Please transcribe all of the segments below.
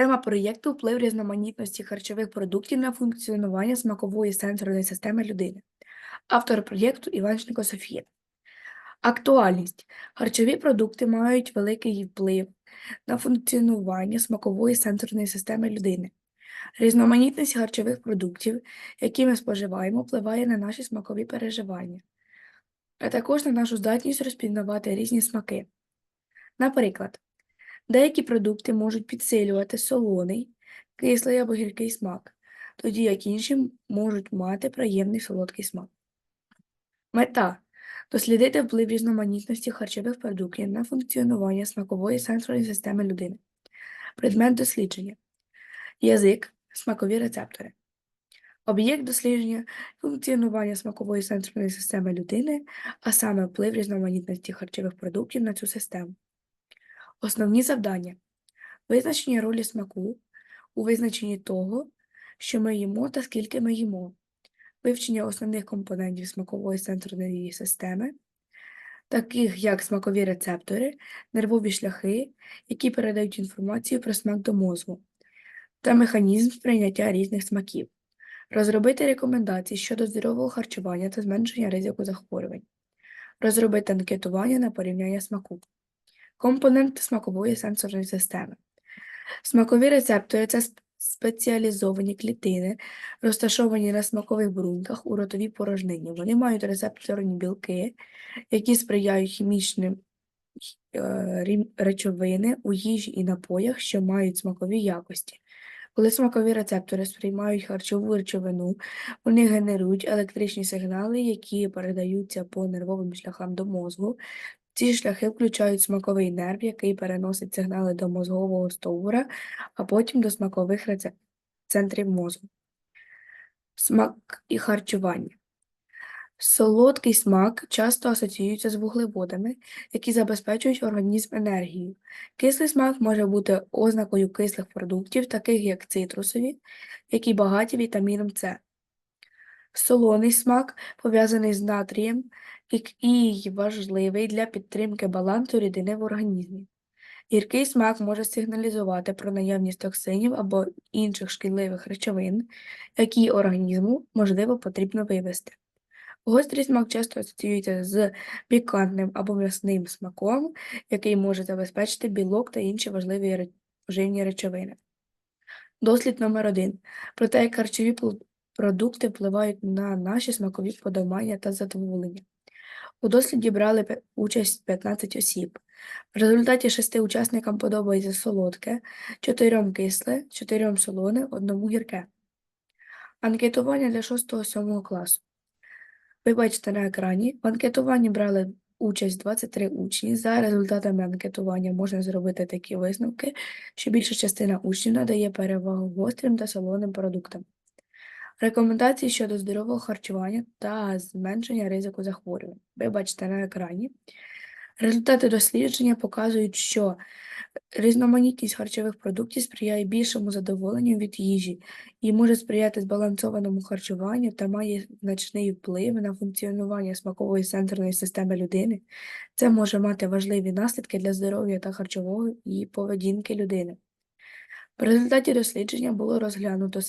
Тема проєкту вплив різноманітності харчових продуктів на функціонування смакової сенсорної системи людини. Автор проєкту Іванченко Софія. Актуальність. Харчові продукти мають великий вплив на функціонування смакової сенсорної системи людини. Різноманітність харчових продуктів, які ми споживаємо, впливає на наші смакові переживання, а також на нашу здатність розпізнавати різні смаки. Наприклад, деякі продукти можуть підсилювати солоний, кислий або гіркий смак, тоді як інші можуть мати приємний солодкий смак. Мета дослідити вплив різноманітності харчових продуктів на функціонування смакової сенсорної системи людини. Предмет дослідження язик, смакові рецептори. Об'єкт дослідження функціонування смакової сенсорної системи людини, а саме вплив різноманітності харчових продуктів на цю систему. Основні завдання. Визначення ролі смаку у визначенні того, що ми їмо та скільки ми їмо, вивчення основних компонентів смакової сенсорної системи, таких як смакові рецептори, нервові шляхи, які передають інформацію про смак до мозку, та механізм сприйняття різних смаків, розробити рекомендації щодо здорового харчування та зменшення ризику захворювань, розробити анкетування на порівняння смаку. Компоненти смакової сенсорної системи. Смакові рецептори це спеціалізовані клітини, розташовані на смакових бруньках у ротовій порожнині. Вони мають рецепторні білки, які сприяють хімічним е, речовини у їжі і напоях, що мають смакові якості. Коли смакові рецептори сприймають харчову речовину, вони генерують електричні сигнали, які передаються по нервовим шляхам до мозку, ці шляхи включають смаковий нерв, який переносить сигнали до мозгового стовбура, а потім до смакових центрів мозку. Смак і харчування. Солодкий смак часто асоціюється з вуглеводами, які забезпечують організм енергією. Кислий смак може бути ознакою кислих продуктів, таких як цитрусові, які багаті вітаміном С. Солоний смак пов'язаний з натрієм і- важливий для підтримки балансу рідини в організмі. Гіркий смак може сигналізувати про наявність токсинів або інших шкідливих речовин, які організму, можливо, потрібно вивести. Гострий смак часто асоціюється з пікантним або м'ясним смаком, який може забезпечити білок та інші важливі поживні речовини. Дослід номер 1 про те, як харчові продукти впливають на наші смакові вподобання та задоволення. У досліді брали участь 15 осіб. В результаті шести учасникам подобається солодке, чотирьом кисле, чотирьом солоне, одному гірке. Анкетування для 6-7 класу. Ви бачите на екрані. В анкетуванні брали участь 23 учні. За результатами анкетування можна зробити такі висновки, що більша частина учнів надає перевагу гострим та солоним продуктам. Рекомендації щодо здорового харчування та зменшення ризику захворювань. Ви бачите на екрані. Результати дослідження показують, що різноманітність харчових продуктів сприяє більшому задоволенню від їжі і може сприяти збалансованому харчуванню та має значний вплив на функціонування смакової сенсорної системи людини. Це може мати важливі наслідки для здоров'я та харчової поведінки людини. В результаті дослідження було розглянуто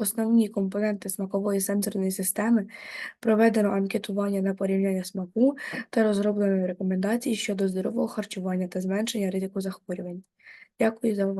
основні компоненти смакової сенсорної системи, проведено анкетування на порівняння смаку та розроблено рекомендації щодо здорового харчування та зменшення ризику захворювань. Дякую за увагу.